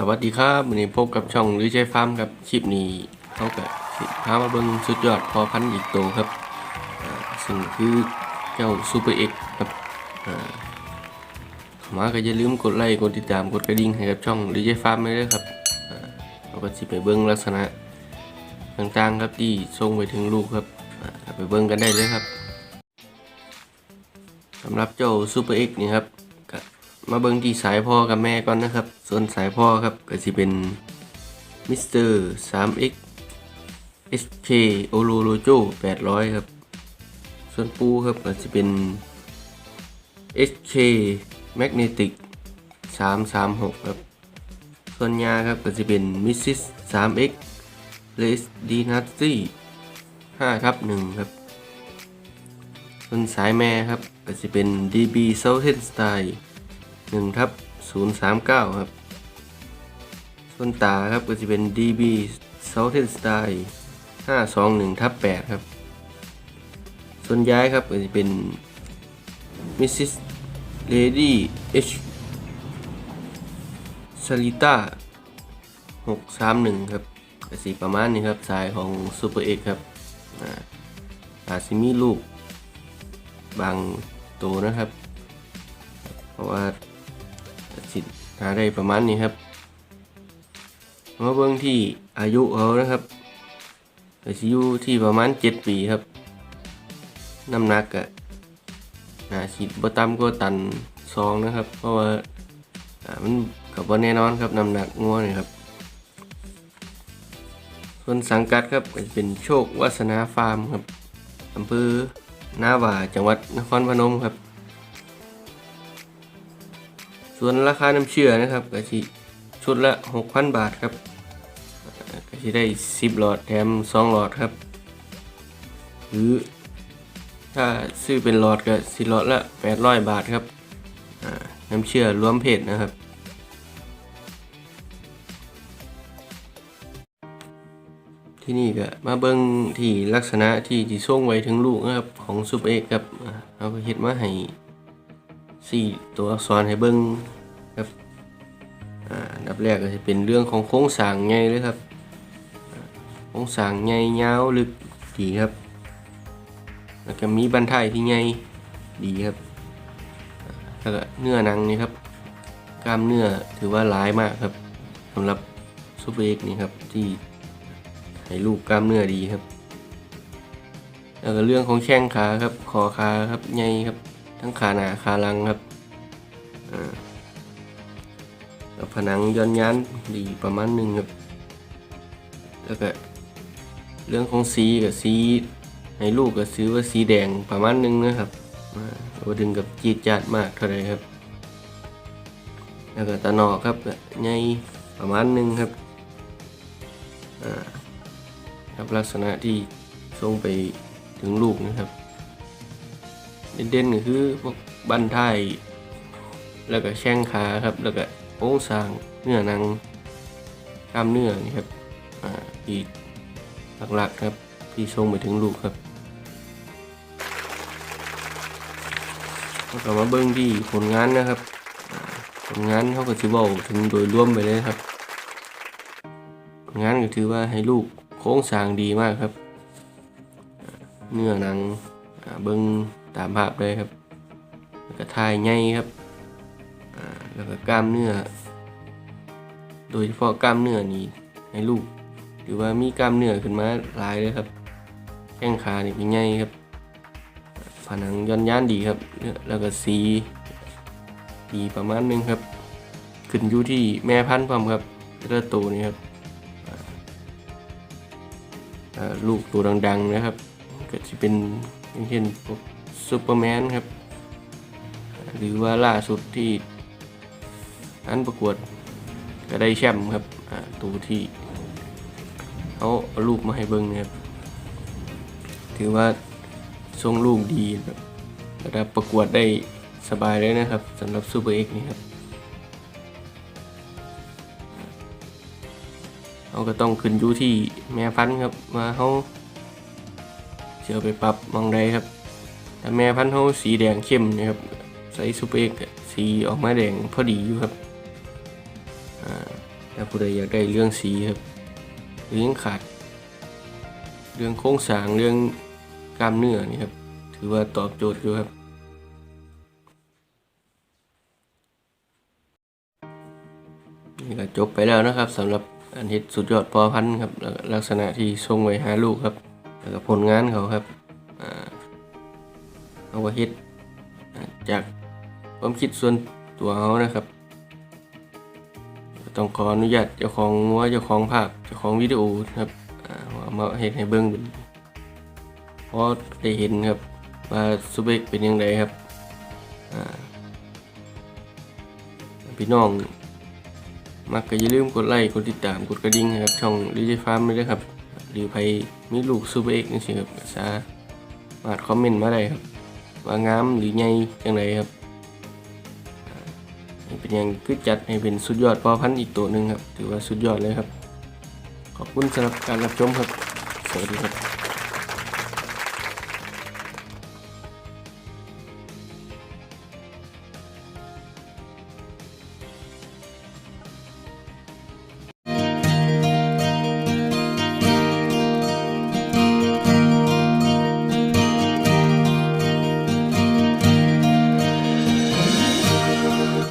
สวัสดีครับวันนี้พบกับช่องหรือใจฟาร์มครับคลิปนี้เขากับสิพามาเบิ่งสุดยอดพอพันอีกตัวครับอ่าซึ่งคือเจ้าซูเปอร์เอ็กครับมาก็อย่าลืมกดไลค์กดติดตามกดกระดิ่งให้กับช่องหรือใจฟาร์มไว้ด้วยครับเราก็สิไปเบิ่งลักษณะต่างๆครับที่ส่งไปถึงลูกครับไปเบิ่งกันได้เลยครับสำหรับเจ้าซูเปอร์เอ็กนี่ครับ มาเบิ่งที่สายพ่อกับแม่ก่อนนะครับ ส่วนสายพ่อครับก็สิเป็นมิสเตอร์ 3x SK o l o l o j o 800 ครับ ส่วนปูครับก็สิเป็น SK Magnetic 336 ครับ ส่วนยาครับก็จะเป็น Mrs 3x Les Dynasty 5ทับ1ครับ ส่วนสายแม่ครับก็จะเป็น DB Southern Style 1ทับ039 ครับ ส่วนตาครับก็จะเป็น DB Southern Style 521ทับ8ครับ ส่วนย้ายครับก็จะเป็น Mrs Lady H Salita 631 ครับก็สีประมาณนี้ครับ สายของ Super X ครับอาอาจจะมีลูกบางตัวนะครับ เพราะว่า หาได้ประมาณนี้ครับมาเบิ่งที่อายุเขานะครับก็สิอยู่ที่ประมาณ 7 ปีครับ น้ำหนักก็น่าสิบ่ต่ำกว่าตันสองนะครับ เพราะว่ามันกับว่าแน่นอนครับน้ำหนักงัวนี่ครับ ส่วนสังกัดครับก็จะเป็นโชควาสนาฟาร์มครับอำเภอนาว่าจังหวัดนครพนมครับ ส่วนราคาน้ำเชื่อนะครับก็สิชุดละ 6,000 บาทครับก็สิได้ 10 หลอดแถม 2 หลอดครับ หรือถ้าซื้อเป็นหลอดก็สิหลอดละ 800 บาทครับน้ำเชื่อรวมเพศนะครับที่นี่ก็มาเบิ่งที่ลักษณะที่ที่ส่งไว้ถึงลูกนะครับของซูเปเอ็กซ์ครับเอาก็เฮ็ดมาให้ สี่ตัวอักษรให้เบิ้งครับอ่าอันดับแรกก็จะเป็นเรื่องของโครงสร้างใหญ่เลยครับโครงสร้างใหญ่ยาวลึกดีครับ แล้วก็มีบันทายที่ใหญ่ดีครับอ่าแล้วก็เนื้อหนังนี่ครับกล้ามเนื้อถือว่าหลายมากครับสำหรับซูเปอร์เอ็กซ์นี่ครับที่ให้ลูกกล้ามเนื้อดีครับแล้วก็เรื่องของแข้งขาครับคอขาครับใหญ่ครับ ทั้งขาหนาขาหลังครับแล้วผนังย้อนยันดีประมาณหนึ่งครับ แล้วก็เรื่องของสีกับสีให้ลูกก็ซื้อว่าสีแดงประมาณหนึงนะครับอ่าบ่ถึงกับจีดจัดมากเท่าไรครับ แล้วก็ตะหนอกครับใหญ่ประมาณหนึงครับอ่าครับลักษณะที่ส่งไปถึงลูกนะครับ เด่นๆก็คือพวกบันทายแล้วก็แข้งขาครับ แล้วก็โครงสร้างเนื้อหนังกล้ามเนื้อนี่ครับอ่าที่หลักๆครับที่ส่งไปถึงลูกครับแล้วก็มาเบิ้งที่ผลงานนะครับผลงานเขาก็ถือว่าถึงโดยรวมไปเลยครับผลงานก็ถือว่าให้ลูกโครงสร้างดีมากครับ เนื้อหนังอ่าเบิ้ง ตามภาพเลยครับ แล้วก็ทายใหญ่ครับแล้วก็กล้ามเนื้อ โดยเฉพาะกล้ามเนื้อนี่ให้ลูกหรือว่ามีกล้ามเนื้อขึ้นมาหลายเลยครับแข้งขานี่เป็นใหญ่ครับผนังย้อนย่านดีครับ แล้วก็สีดีประมาณนึงครับ ขึ้นอยู่ที่แม่พันธุ์พร้อมครับเลือดตัวนี้ครับลูกตัวดังๆนะครับ ก็จะเป็นอย่างเช่นพวก ซูเปอร์แมนครับ หรือว่าล่าสุดที่อันประกวดก็ได้แชมป์ครับตัวที่เขาลูกมาให้เบิ้งเนะครับ ถือว่าทรงลูกดีครับระดับประกวดได้สบายเลยนะครับสำหรับซูเปอร์เอ็กนี่ครับเขาก็ต้องขึ้นอยู่ที่แม่พันธุ์ครับว่าเขาเชื่อไปปรับมองใดครับ แม่พันธุ์เขาสีแดงเข้มนะครับใส่ซูเปอร์เอ็กสีออกมาแดงพอดีอยู่ครับอ่าผู้ใดอยากได้เรื่องสีครับหรือยังขาด เรื่องโครงสร้างเรื่องกล้ามเนื้อนี่ครับ ถือว่าตอบโจทย์อยู่ครับนี่ก็จบไปแล้วนะครับสำหรับอันฮ็ดสุดยอดพอพันธุ์ครับลักษณะที่ทรงไว้หาลูกครับแล้วก็ผลงานเขาครับ เอาว่าเฮ็ดจากความคิดส่วนตัวเขานะครับ ต้องขออนุญาตเจ้าของงัวเจ้าของภาพเจ้าของวิดีโอครับว่ามาเห็นให้เบิ้งเป็นเพราะได้เห็นครับว่าสุเบกเป็นยังไงครับพี่น้อง มักก็อย่าลืมกดไลค์กดติดตามกดกระดิ่งนะครับ ช่องดีเจฟาร์มไม่ได้วยครับ หรือใครมีลูกซูเบกนี่สิครับสามารถคอมเมนต์มาได้ครับ ว่างามหรือไงจังไดครับเป็นอย่างคือจัดให้เป็นสุดยอดพอพันธุ์อีกตัวหนึ่งครับ ถือว่าสุดยอดเลยครับ ขอบคุณสำหรับการรับชมครับ สวัสดีครับ